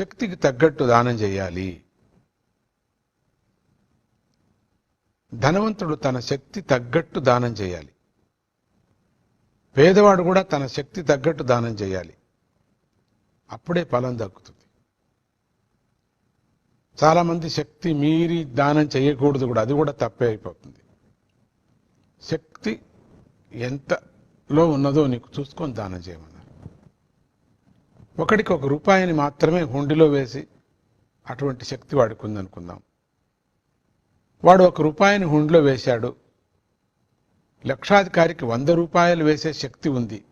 శక్తికి తగ్గట్టు దానం చేయాలి. ధనవంతుడు తన శక్తి తగ్గట్టు దానం చేయాలి. పేదవాడు కూడా తన శక్తి తగ్గట్టు దానం చేయాలి. అప్పుడే ఫలం దక్కుతుంది. చాలామంది శక్తి మీరి దానం చేయకూడదు కూడా అది కూడా తప్పే అయిపోతుంది. శక్తి ఎంతలో ఉన్నదో నీకు చూసుకొని దానం చేయమన్నారు ఒకడికి ఒక రూపాయిని మాత్రమే హుండిలో వేసి అటువంటి శక్తి వాడికి ఉందనుకుందాం వాడు ఒక రూపాయిని హుండిలో వేశాడు. లక్షాధికారికి వంద రూపాయలు వేసే శక్తి ఉంది.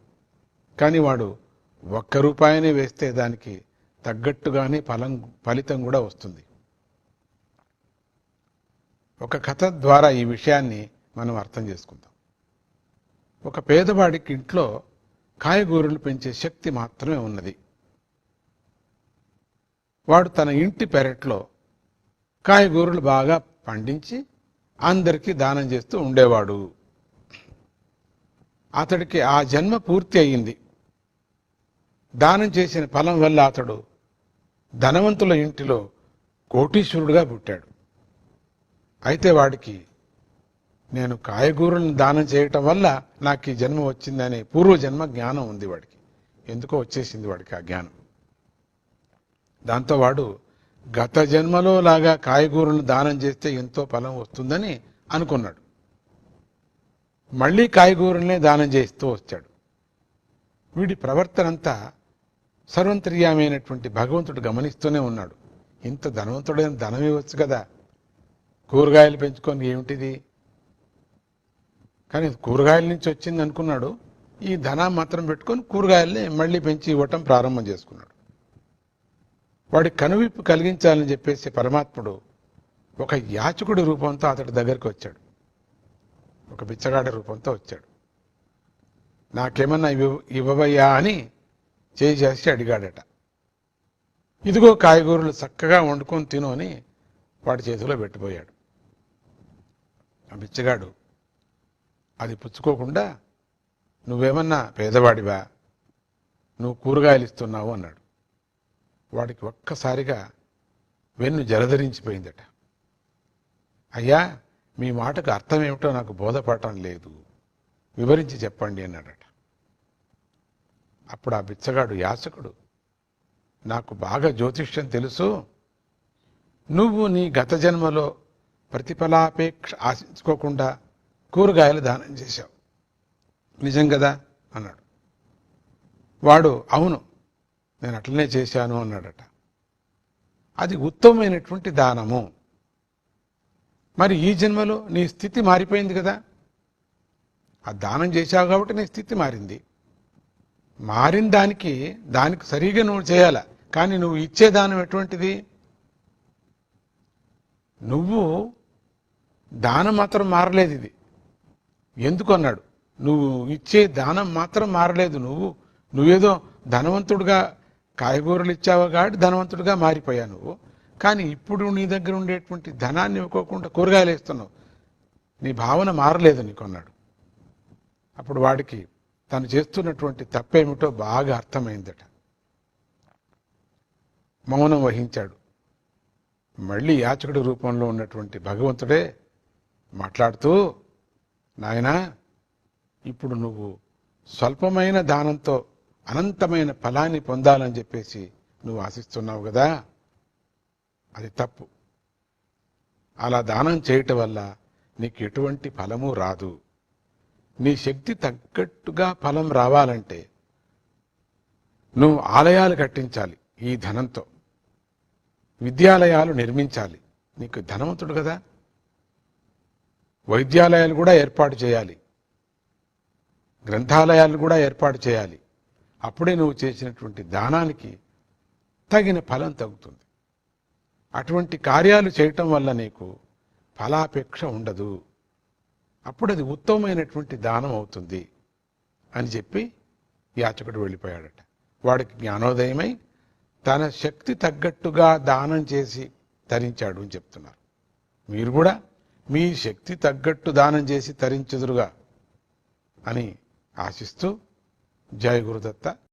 కానీ వాడు ఒక్క రూపాయినే వేస్తే దానికి తగ్గట్టుగానే ఫలం ఫలితం కూడా వస్తుంది. ఒక కథ ద్వారా ఈ విషయాన్ని మనం అర్థం చేసుకుందాం. ఒక పేదవాడికి ఇంట్లో కాయగూరలు పెంచే శక్తి మాత్రమే ఉన్నది. వాడు తన ఇంటి పెరట్లో కాయగూరలు బాగా పండించి అందరికీ దానం చేస్తూ ఉండేవాడు. అతడికి ఆ జన్మ పూర్తి అయ్యింది. దానం చేసిన ఫలం వల్ల అతడు ధనవంతుల ఇంటిలో కోటీశ్వరుడుగా పుట్టాడు. అయితే వాడికి నేను కాయగూరలను దానం చేయటం వల్ల నాకు ఈ జన్మ వచ్చిందనే పూర్వజన్మ జ్ఞానం ఉంది వాడికి. ఎందుకో వచ్చేసింది వాడికి ఆ జ్ఞానం. దాంతో వాడు గత జన్మలో లాగా కాయగూరలను దానం చేస్తే ఎంతో ఫలం వస్తుందని అనుకున్నాడు. మళ్ళీ కాయగూరలనే దానం చేస్తూ వచ్చాడు. వీడి ప్రవర్తన అంతా సర్వంతర్యామైనటువంటి భగవంతుడు గమనిస్తూనే ఉన్నాడు. ఇంత ధనవంతుడైన ధనం ఇవ్వచ్చు కదా. కూరగాయలు పెంచుకొని ఏమిటిది? కానీ కూరగాయల నుంచి వచ్చింది అనుకున్నాడు. ఈ ధనం మాత్రం పెట్టుకొని కూరగాయల్ని మళ్ళీ పెంచి ఇవ్వటం ప్రారంభం చేసుకున్నాడు. వాడి కనువిప్పు కలిగించాలని చెప్పేసి పరమాత్ముడు ఒక యాచకుడి రూపంతో అతడి దగ్గరికి వచ్చాడు. ఒక బిచ్చగాడి రూపంతో వచ్చాడు. నాకేమన్నా ఇవ్వ అని చేయి చేసి అడిగాడట. ఇదిగో కాయగూరలు చక్కగా వండుకొని తిను అని వాడి చేతిలో పెట్టిపోయాడు. ఆ బిచ్చగాడు అది పుచ్చుకోకుండా నువ్వేమన్నా పేదవాడివా? నువ్వు కూరగాయలు ఇస్తున్నావు అన్నాడు. వాడికి ఒక్కసారిగా వెన్ను జలధరించిపోయిందట. అయ్యా మీ మాటకు అర్థం ఏమిటో నాకు బోధపడటం లేదు. వివరించి చెప్పండి అన్నాడట. అప్పుడు ఆ బిచ్చగాడు యాచకుడు నాకు బాగా జ్యోతిష్యం తెలుసు నువ్వు నీ గత జన్మలో ప్రతిఫలాపేక్ష ఆశించుకోకుండా కూరగాయలు దానం చేశావు. నిజం కదా? అన్నాడు. వాడు అవును నేను అట్లనే చేశాను అన్నాడట. అది ఉత్తమమైనటువంటి దానము. మరి ఈ జన్మలో నీ స్థితి మారిపోయింది కదా? ఆ దానం చేశావు కాబట్టి నీ స్థితి మారింది. మారిన దానికి దానికి సరిగా నువ్వు చేయాల? కానీ నువ్వు ఇచ్చే దానం ఎటువంటిది? నువ్వు దానం మాత్రం మారలేదు ఇది. ఎందుకు అన్నాడు? నువ్వు ఇచ్చే దానం మాత్రం మారలేదు. నువ్వు నువ్వేదో ధనవంతుడుగా కాయగూరలు ఇచ్చావు కాబట్టి ధనవంతుడిగా మారిపోయా నువ్వు. కానీ ఇప్పుడు నీ దగ్గర ఉండేటువంటి ధనాన్ని ఇవ్వకోకుండా కూరగాయలు వేస్తున్నావు. నీ భావన మారలేదు నీకు అన్నాడు. అప్పుడు వాడికి తను చేస్తున్నటువంటి తప్పేమిటో బాగా అర్థమైందట. మౌనం వహించాడు. మళ్ళీ యాచకుడి రూపంలో ఉన్నటువంటి భగవంతుడే మాట్లాడుతూ నాయనా ఇప్పుడు నువ్వు స్వల్పమైన దానంతో అనంతమైన ఫలాన్ని పొందాలని చెప్పేసి నువ్వు ఆశిస్తున్నావు కదా? అది తప్పు. అలా దానం చేయటం వల్ల నీకు ఎటువంటి ఫలము రాదు. నీ శక్తి తగ్గట్టుగా ఫలం రావాలంటే నువ్వు ఆలయాలు కట్టించాలి ఈ ధనంతో. విద్యాలయాలు నిర్మించాలి. నీకు ధనవంతుడు కదా? వైద్యాలయాలు కూడా ఏర్పాటు చేయాలి. గ్రంథాలయాలు కూడా ఏర్పాటు చేయాలి. అప్పుడే నువ్వు చేసినటువంటి దానానికి తగిన ఫలం తగ్గుతుంది. అటువంటి కార్యాలు చేయటం వల్ల నీకు ఫలాపేక్ష ఉండదు. అప్పుడు అది ఉత్తమమైనటువంటి దానం అవుతుంది అని చెప్పి యాచకుడు వెళ్ళిపోయాడట. వాడికి జ్ఞానోదయమై తన శక్తి తగ్గట్టుగా దానం చేసి తరించాడు అని చెప్తున్నారు. మీరు కూడా మీ శక్తి తగ్గట్టు దానం చేసి తరించుదురుగా అని ఆశిస్తూ ಜಯ ಗುರುದತ್ತ